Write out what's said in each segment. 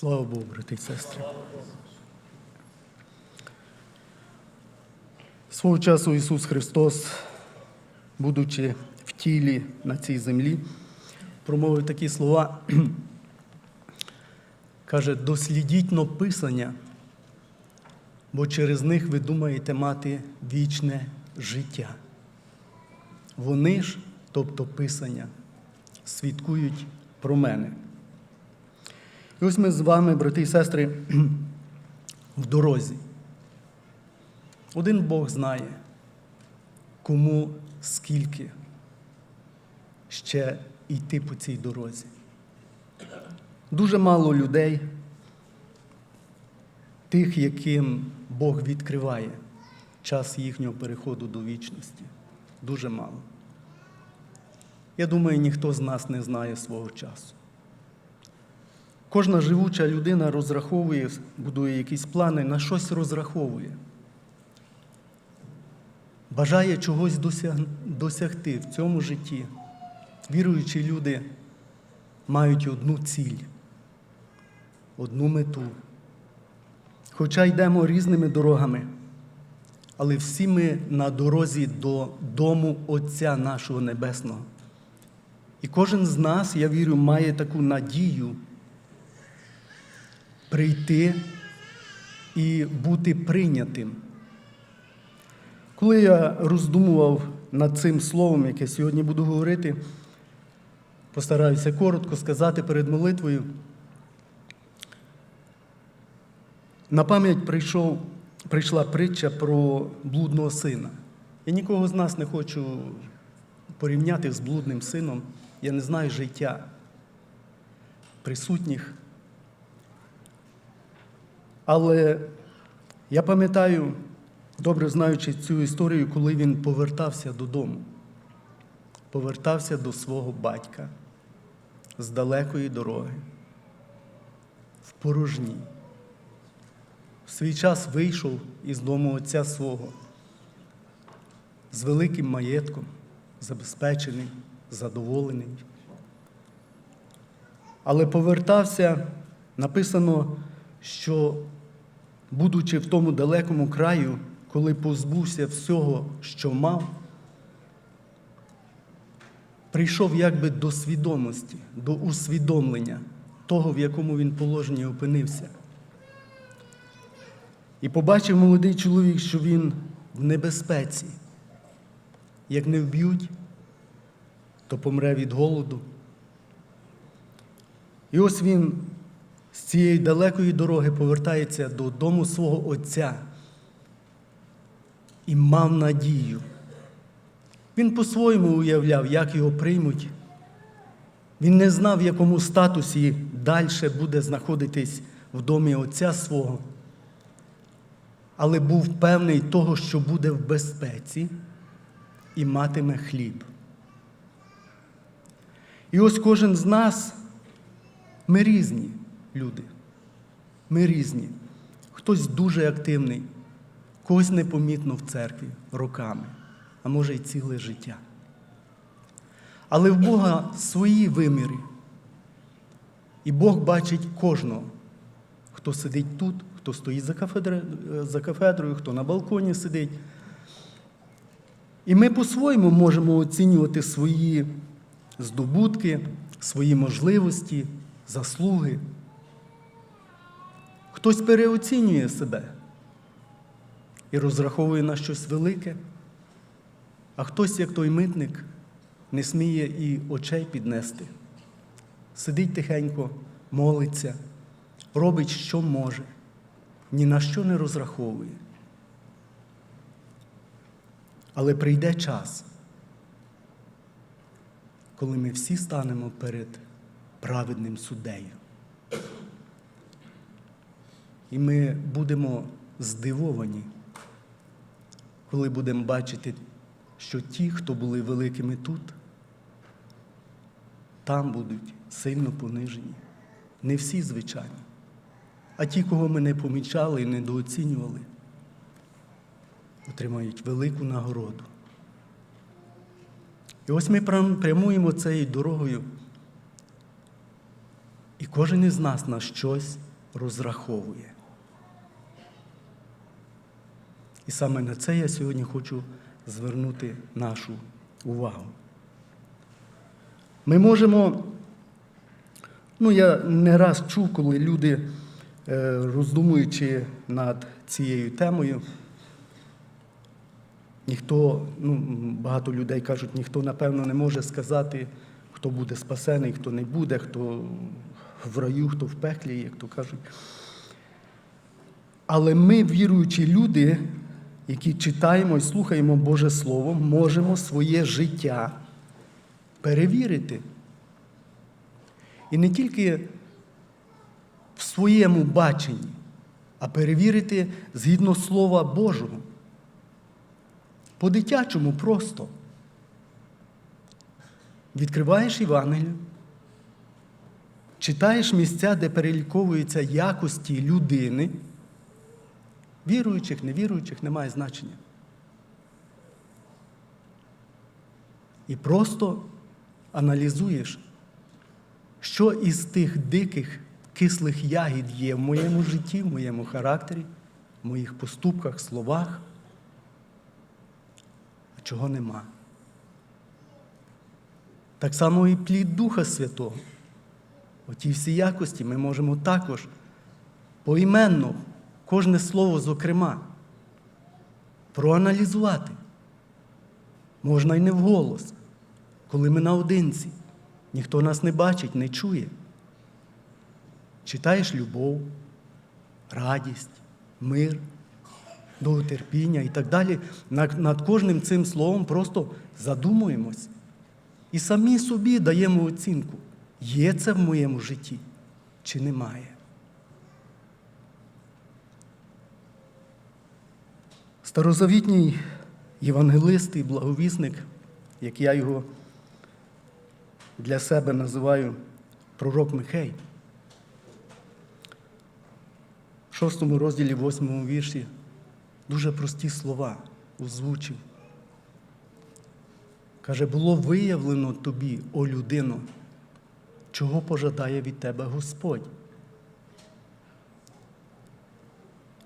Слава Богу, брати і сестри. Свого часу Ісус Христос, будучи в тілі на цій землі, промовив такі слова. Каже, дослідіть но Писання, бо через них ви думаєте мати вічне життя. Вони ж, тобто Писання, свідкують про мене. І ось ми з вами, брати і сестри, в дорозі. Один Бог знає, кому скільки ще йти по цій дорозі. Дуже мало людей, тих, яким Бог відкриває час їхнього переходу до вічності. Дуже мало. Я думаю, ніхто з нас не знає свого часу. Кожна живуча людина розраховує, будує якісь плани, на щось розраховує. Бажає чогось досяг- досягти в цьому житті. Віруючі люди мають одну ціль, одну мету. Хоча йдемо різними дорогами, але всі ми на дорозі до дому Отця нашого Небесного. І кожен з нас, я вірю, має таку надію прийти і бути прийнятим. Коли я роздумував над цим словом, яке сьогодні буду говорити, постараюся коротко сказати перед молитвою. На пам'ять прийшов, прийшла притча про блудного сина. Я нікого з нас не хочу порівняти з блудним сином. Я не знаю життя присутніх. Але я пам'ятаю, добре знаючи цю історію, коли він повертався додому, повертався до свого батька з далекої дороги, в порожній. В свій час вийшов із дому отця свого з великим маєтком, забезпечений, задоволений. Але повертався, написано, що, будучи в тому далекому краю, коли позбувся всього, що мав, прийшов якби до свідомості, до усвідомлення того, в якому він положенні опинився. І побачив молодий чоловік, що він в небезпеці. Як не вб'ють, то помре від голоду. І ось він з цієї далекої дороги повертається додому свого Отця і мав надію. Він по-своєму уявляв, як його приймуть. Він не знав, в якому статусі далі буде знаходитись в домі Отця свого, але був певний того, що буде в безпеці і матиме хліб. І ось кожен з нас, ми різні люди. Ми різні. Хтось дуже активний, когось непомітно в церкві роками, а може й ціле життя. Але в Бога свої виміри. І Бог бачить кожного, хто сидить тут, хто стоїть за кафедрою, за кафедрою, хто на балконі сидить. І ми по-своєму можемо оцінювати свої здобутки, свої можливості, заслуги. Хтось переоцінює себе і розраховує на щось велике, а хтось, як той митник, не сміє і очей піднести. Сидить тихенько, молиться, робить, що може, ні на що не розраховує. Але прийде час, коли ми всі станемо перед праведним суддею. І ми будемо здивовані, коли будемо бачити, що ті, хто були великими тут, там будуть сильно понижені. Не всі, звичайно, а ті, кого ми не помічали і недооцінювали, отримають велику нагороду. І ось ми прямуємо цією дорогою, і кожен із нас на щось розраховує. І саме на це я сьогодні хочу звернути нашу увагу. Ми можемо, ну я не раз чув, коли люди, е, роздумуючи над цією темою, ніхто, ну, багато людей кажуть, ніхто, напевно, не може сказати, хто буде спасений, хто не буде, хто в раю, хто в пеклі, як то кажуть. Але ми, віруючі люди, які читаємо і слухаємо Боже Слово, можемо своє життя перевірити. І не тільки в своєму баченні, а перевірити згідно Слова Божого. По-дитячому просто. Відкриваєш Євангелію, читаєш місця, де переліковуються якості людини, віруючих, невіруючих, немає значення. І просто аналізуєш, що із тих диких кислих ягід є в моєму житті, в моєму характері, в моїх поступках, словах, а чого нема. Так само і плід Духа Святого. Оті всі якості ми можемо також поіменно, кожне слово зокрема, проаналізувати. Можна й не вголос, коли ми наодинці, ніхто нас не бачить, не чує. Читаєш любов, радість, мир, довготерпіння і так далі. Над, кожним цим словом просто задумуємось. І самі собі даємо оцінку, є це в моєму житті чи немає. Старозавітній євангелист і благовісник, як я його для себе називаю пророк Михей, в шостому розділі, восьмому вірші, дуже прості слова озвучив. Каже, було виявлено тобі, о людино, чого пожадає від тебе Господь.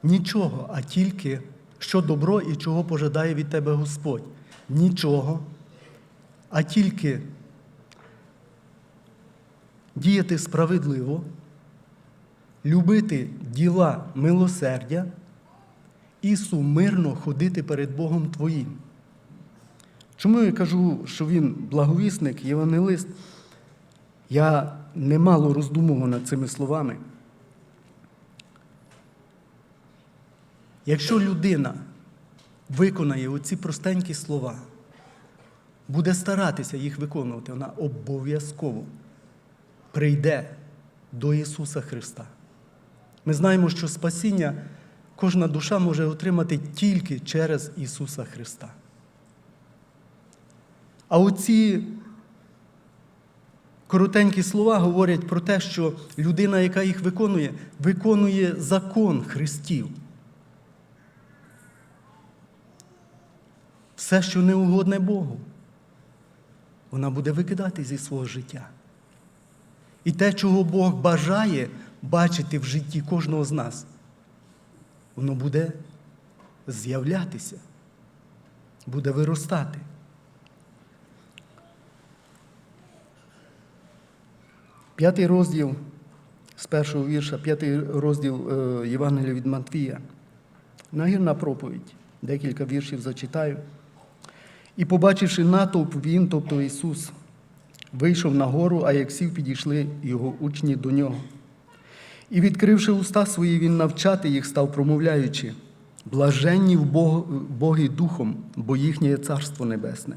Нічого, а тільки що добро і чого пожадає від тебе Господь. Нічого, а тільки діяти справедливо, любити діла милосердя і сумирно ходити перед Богом Твоїм. Чому я кажу, що він благовісник, євангелист? Я немало роздумував над цими словами. Якщо людина виконає оці простенькі слова, буде старатися їх виконувати, вона обов'язково прийде до Ісуса Христа. Ми знаємо, що спасіння кожна душа може отримати тільки через Ісуса Христа. А оці коротенькі слова говорять про те, що людина, яка їх виконує, виконує закон Христів. Все, що не угодне Богу, вона буде викидати зі свого життя. І те, чого Бог бажає бачити в житті кожного з нас, воно буде з'являтися, буде виростати. П'ятий розділ з першого вірша, п'ятий розділ е, Євангелія від Матвія. Нагірна проповідь, декілька віршів зачитаю. І, побачивши натовп, він, тобто Ісус, вийшов на гору, а як сів, підійшли його учні до нього. І, відкривши уста свої, він навчати їх став, промовляючи, блаженні в Бог, Боги Духом, бо їхнє Царство Небесне.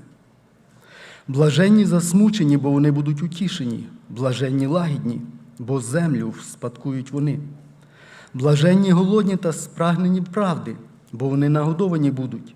Блаженні засмучені, бо вони будуть утішені, блаженні лагідні, бо землю спадкують вони. Блаженні голодні та спрагнені правди, бо вони нагодовані будуть.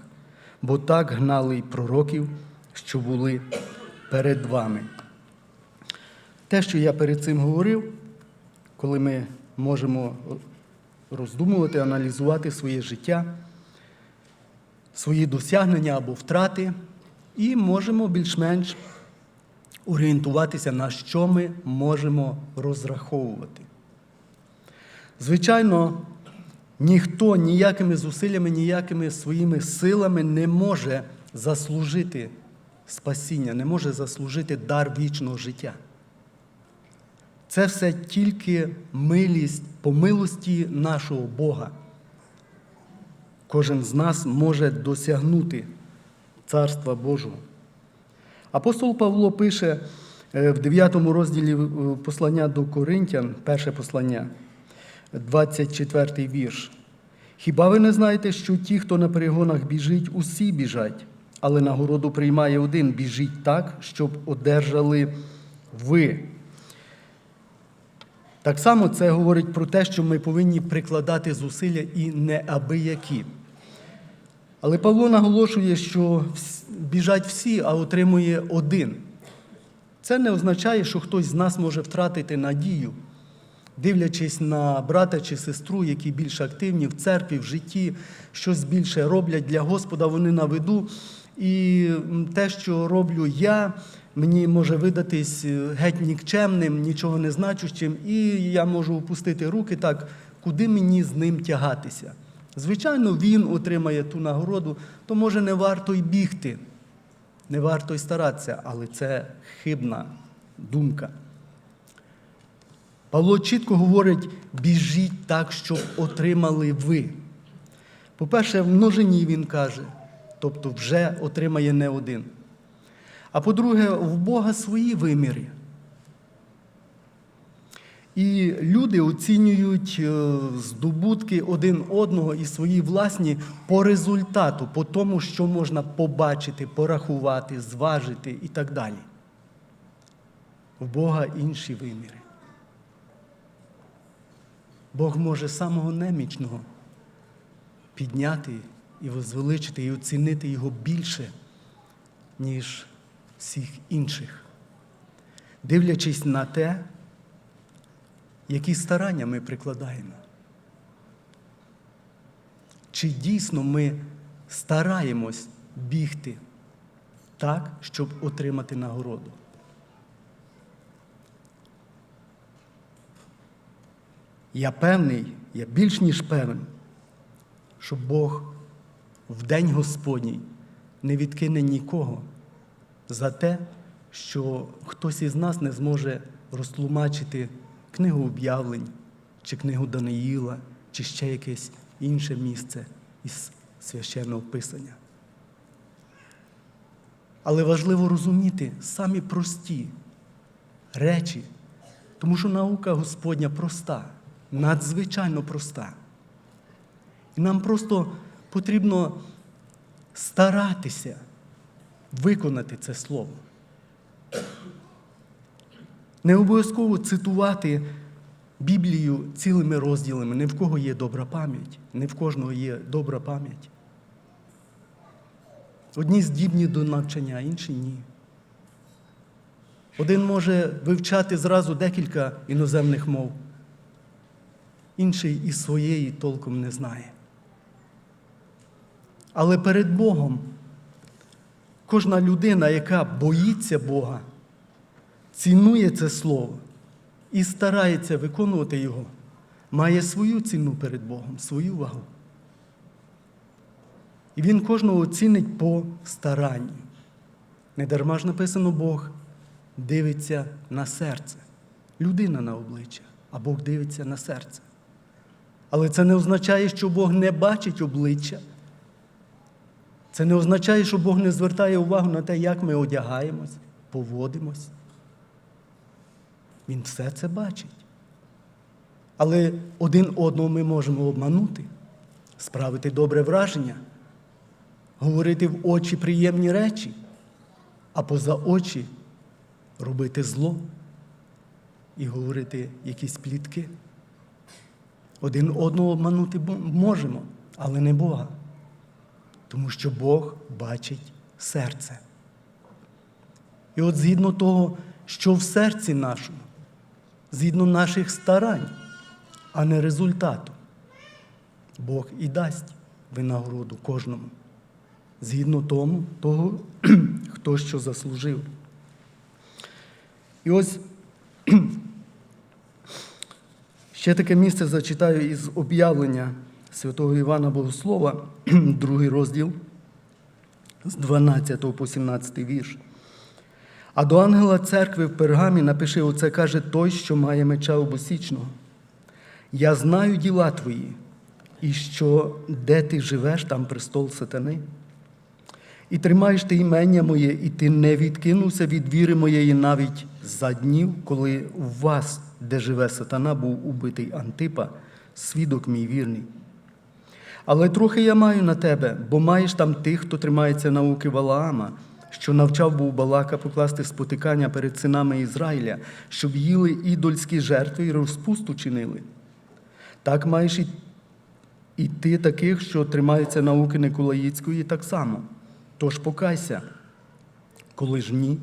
бо так гнали й пророків, що були перед вами. Те, що я перед цим говорив, коли ми можемо роздумувати, аналізувати своє життя, свої досягнення або втрати, і можемо більш-менш орієнтуватися, на що ми можемо розраховувати. Звичайно, ніхто ніякими зусиллями, ніякими своїми силами не може заслужити спасіння, не може заслужити дар вічного життя. Це все тільки милість по милості нашого Бога. Кожен з нас може досягнути Царства Божого. Апостол Павло пише е, в 9 розділі е, послання до Коринтян, перше послання, 24 вірш. Хіба ви не знаєте, що ті, хто на перегонах біжить, усі біжать, але нагороду приймає один біжіть так, щоб одержали ви. Так само це говорить про те, що ми повинні прикладати зусилля і неабиякі. Але Павло наголошує, що біжать всі, а отримує один. Це не означає, що хтось з нас може втратити надію, дивлячись на брата чи сестру, які більш активні в церкві, в житті, щось більше роблять для Господа, вони на виду. І те, що роблю я, мені може видатись е, геть нікчемним, нічого не значущим, і я можу опустити руки так, куди мені з ним тягатися. Звичайно, він отримає ту нагороду, то може не варто й бігти, не варто й старатися, але це хибна думка. Павло чітко говорить: біжіть так, щоб отримали ви. По-перше, в множині він каже, тобто вже отримає не один. А по-друге, в Бога свої виміри. І люди оцінюють е, здобутки один одного і свої власні по результату, по тому, що можна побачити, порахувати, зважити і так далі. В Бога інші виміри. Бог може самого немічного підняти і возвеличити, і оцінити його більше, ніж всіх інших, дивлячись на те, які старання ми прикладаємо. Чи дійсно ми стараємось бігти так, щоб отримати нагороду? Я певний, я більш ніж певен, що Бог в день Господній не відкине нікого за те, що хтось із нас не зможе розтлумачити книгу об'явлень, чи книгу Даниїла, чи ще якесь інше місце із священного писання. Але важливо розуміти самі прості речі, тому що наука Господня проста, надзвичайно проста. І нам просто потрібно старатися виконати це слово. Не обов'язково цитувати Біблію цілими розділами. Не в кого є добра пам'ять, не в кожного є добра пам'ять. Одні здібні до навчання, а інші ні. Один може вивчати зразу декілька іноземних мов, інший і своєї толком не знає. Але перед Богом кожна людина, яка боїться Бога, цінує це слово і старається виконувати його, має свою ціну перед Богом, свою вагу. І він кожного оцінить по старанню. Недарма ж написано, Бог дивиться на серце, людина на обличчя, а Бог дивиться на серце. Але це не означає, що Бог не бачить обличчя. Це не означає, що Бог не звертає увагу на те, як ми одягаємось, поводимось. Він все це бачить. Але один одного ми можемо обманути, справити добре враження, говорити в очі приємні речі, а поза очі робити зло і говорити якісь плітки. Один одного обманути можемо, але не Бога. Тому що Бог бачить серце. І от згідно того, що в серці нашому, згідно наших старань, а не результату, Бог і дасть винагороду кожному. Згідно тому, того, хто що заслужив. І ось ще таке місце зачитаю із об'явлення святого Івана Богослова, другий розділ з 12 по 17 вірш. А до ангела церкви в пергамі напиши оце каже той, що має меча обосічного. Я знаю діла твої, і що де ти живеш, там престол сатани. І тримаєш ти імення моє, і ти не відкинувся від віри моєї навіть за днів, коли у вас, де живе сатана, був убитий Антипа, свідок мій вірний. Але трохи я маю на тебе, бо маєш там тих, хто тримається науки Валаама, що навчав був Балака покласти спотикання перед синами Ізраїля, щоб їли ідольські жертви і розпусту чинили. Так маєш і, і ти таких, що тримаються науки Николаїцької, так само. Тож покайся, коли ж ні,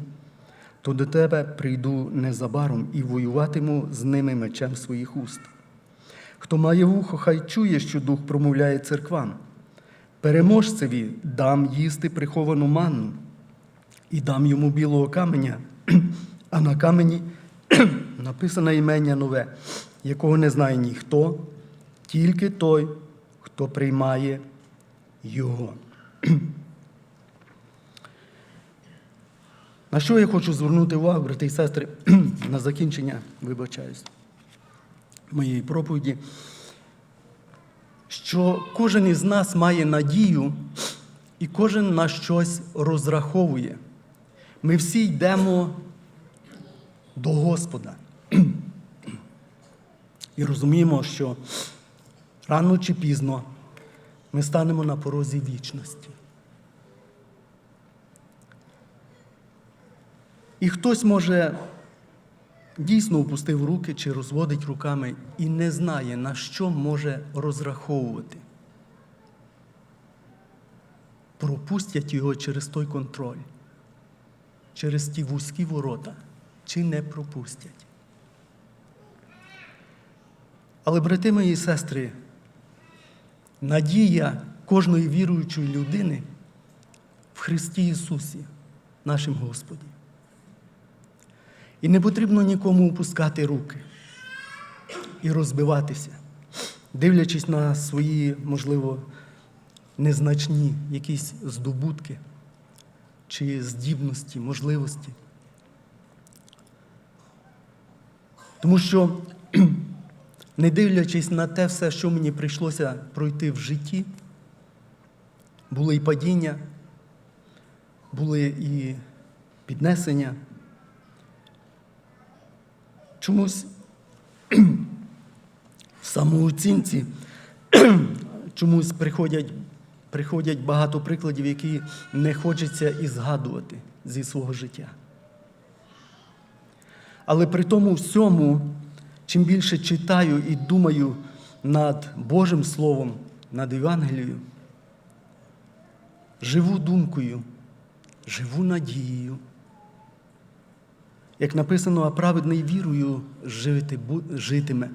то до тебе прийду незабаром і воюватиму з ними мечем своїх уст. Хто має вухо, хай чує, що дух промовляє церквам. Переможцеві дам їсти приховану манну і дам йому білого каменя, а на камені написане імення нове, якого не знає ніхто, тільки той, хто приймає його. На що я хочу звернути увагу, брати і сестри, на закінчення, вибачаюсь, моєї проповіді, що кожен із нас має надію і кожен на щось розраховує. Ми всі йдемо до Господа. І розуміємо, що рано чи пізно ми станемо на порозі вічності. І хтось може дійсно опустив руки чи розводить руками і не знає, на що може розраховувати. Пропустять його через той контроль, через ті вузькі ворота, чи не пропустять. Але, брати мої і сестри, надія кожної віруючої людини в Христі Ісусі, нашим Господі. І не потрібно нікому опускати руки і розбиватися, дивлячись на свої, можливо, незначні якісь здобутки чи здібності, можливості. Тому що, не дивлячись на те все, що мені прийшлося пройти в житті, були і падіння, були і піднесення. Чомусь самооцінці чомусь приходять, приходять багато прикладів, які не хочеться і згадувати зі свого життя. Але при тому всьому, чим більше читаю і думаю над Божим Словом, над Євангелією, живу думкою, живу надією. Як написано, а праведний вірою жити, житиме.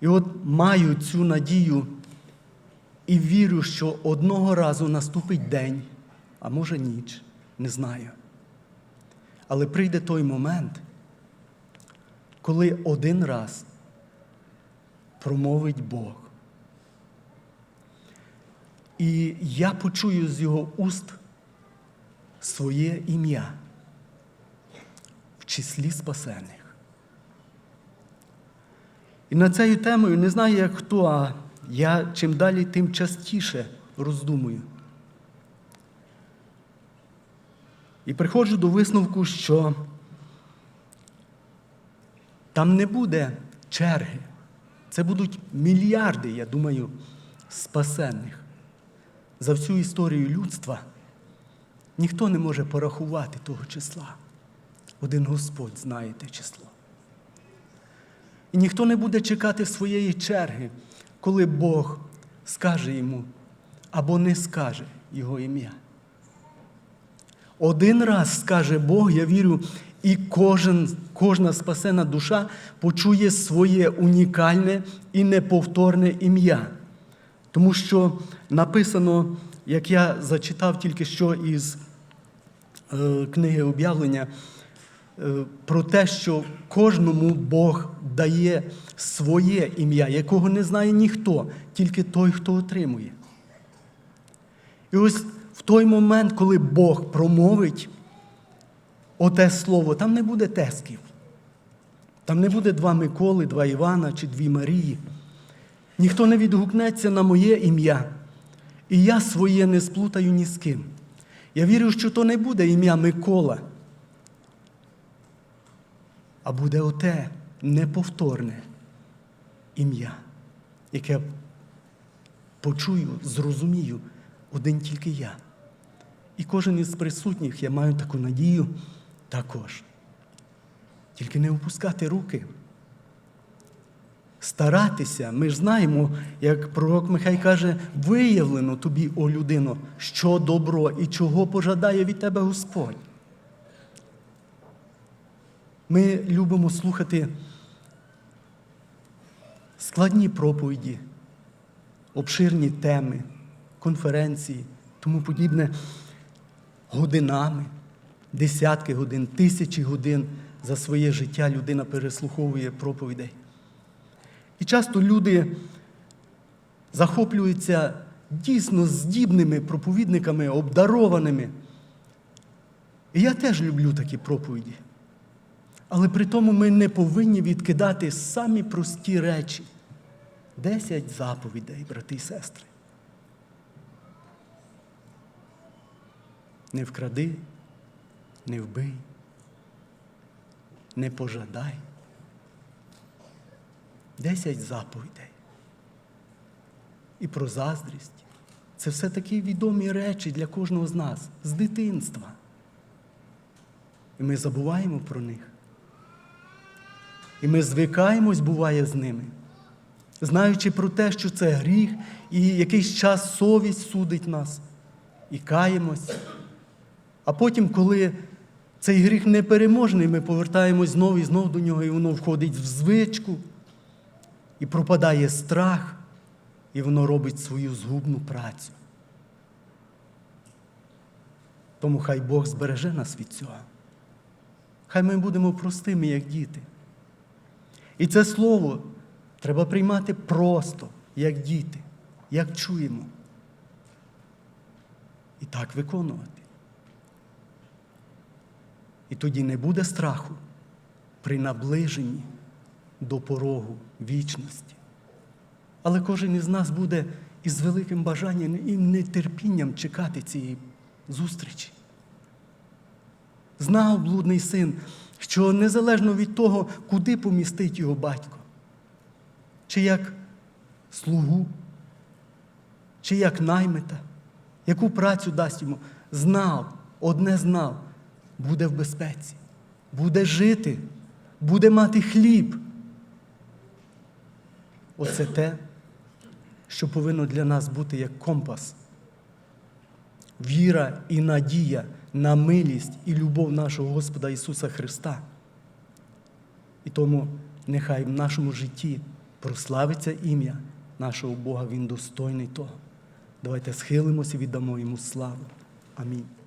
І от маю цю надію і вірю, що одного разу наступить день, а може ніч, не знаю. Але прийде той момент, коли один раз промовить Бог. І я почую з його уст своє ім'я в числі спасених. І над цією темою не знаю, як хто, а я чим далі, тим частіше роздумую. І приходжу до висновку, що там не буде черги. Це будуть мільярди, я думаю, спасенних. За всю історію людства ніхто не може порахувати того числа. Один Господь знає те число. І ніхто не буде чекати своєї черги, коли Бог скаже йому або не скаже його ім'я. Один раз скаже Бог, я вірю, і кожен, кожна спасена душа почує своє унікальне і неповторне ім'я. Тому що написано, як я зачитав тільки що із е, книги об'явлення, про те, що кожному Бог дає своє ім'я, якого не знає ніхто, тільки той, хто отримує. І ось в той момент, коли Бог промовить оте слово, там не буде тесків. Там не буде два Миколи, два Івана чи дві Марії. Ніхто не відгукнеться на моє ім'я. І я своє не сплутаю ні з ким. Я вірю, що то не буде ім'я Микола, а буде оте неповторне ім'я, яке почую, зрозумію один тільки я. І кожен із присутніх, я маю таку надію також. Тільки не опускати руки. Старатися, ми ж знаємо, як пророк Михай каже, виявлено тобі, о людино, що добро і чого пожадає від тебе Господь. Ми любимо слухати складні проповіді, обширні теми, конференції, тому подібне годинами, десятки годин, тисячі годин за своє життя людина переслуховує проповідей. І часто люди захоплюються дійсно здібними проповідниками, обдарованими. І я теж люблю такі проповіді. Але при тому ми не повинні відкидати самі прості речі. Десять заповідей, брати і сестри. Не вкради, не вбий, не пожадай. Десять заповідей. І про заздрість. Це все такі відомі речі для кожного з нас з дитинства. І ми забуваємо про них. І ми звикаємось, буває, з ними, знаючи про те, що це гріх, і якийсь час совість судить нас, і каємось. А потім, коли цей гріх непереможний, ми повертаємось знову і знову до нього, і воно входить в звичку, і пропадає страх, і воно робить свою згубну працю. Тому хай Бог збереже нас від цього. Хай ми будемо простими, як діти. І це слово треба приймати просто, як діти, як чуємо. І так виконувати. І тоді не буде страху при наближенні до порогу вічності. Але кожен із нас буде із великим бажанням і нетерпінням чекати цієї зустрічі. Знав блудний син, що незалежно від того, куди помістить його батько, чи як слугу, чи як наймита, яку працю дасть йому, знав, одне знав, буде в безпеці, буде жити, буде мати хліб. Оце те, що повинно для нас бути як компас. Віра і надія на милість і любов нашого Господа Ісуса Христа. І тому нехай в нашому житті прославиться ім'я нашого Бога, Він достойний того. Давайте схилимося і віддамо йому славу. Амінь.